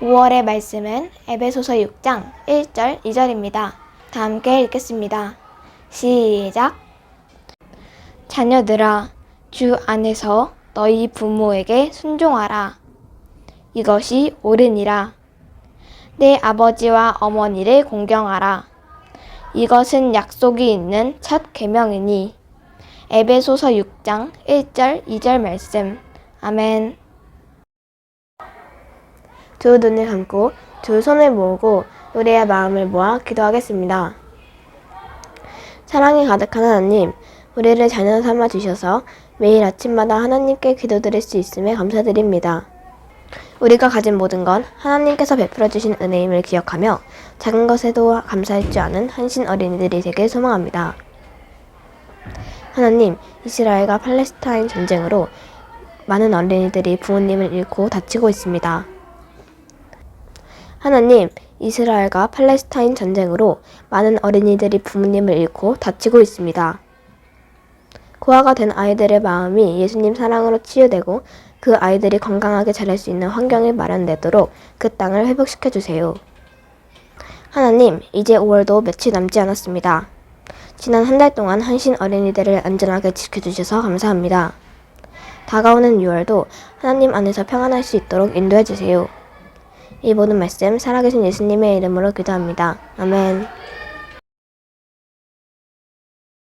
5월의 말씀은 에베소서 6장 1절 2절입니다. 다 함께 읽겠습니다. 시작. 자녀들아, 주 안에서 너희 부모에게 순종하라. 이것이 옳으니라. 내 아버지와 어머니를 공경하라. 이것은 약속이 있는 첫 계명이니. 에베소서 6장 1절 2절 말씀. 아멘. 두 눈을 감고 두 손을 모으고 우리의 마음을 모아 기도하겠습니다. 사랑이 가득한 하나님, 우리를 자녀 삼아 주셔서 매일 아침마다 하나님께 기도드릴 수 있음에 감사드립니다. 우리가 가진 모든 건 하나님께서 베풀어 주신 은혜임을 기억하며 작은 것에도 감사할 줄 아는 한신 어린이들이 되길 소망합니다. 하나님, 이스라엘과 팔레스타인 전쟁으로 많은 어린이들이 부모님을 잃고 다치고 있습니다. 하나님, 이스라엘과 팔레스타인 전쟁으로 많은 어린이들이 부모님을 잃고 다치고 있습니다. 고아가 된 아이들의 마음이 예수님 사랑으로 치유되고 그 아이들이 건강하게 자랄 수 있는 환경이 마련되도록 그 땅을 회복시켜 주세요. 하나님, 이제 5월도 며칠 남지 않았습니다. 지난 한 달 동안 한신 어린이들을 안전하게 지켜주셔서 감사합니다. 다가오는 6월도 하나님 안에서 평안할 수 있도록 인도해 주세요. 이 모든 말씀 살아계신 예수님의 이름으로 기도합니다. 아멘.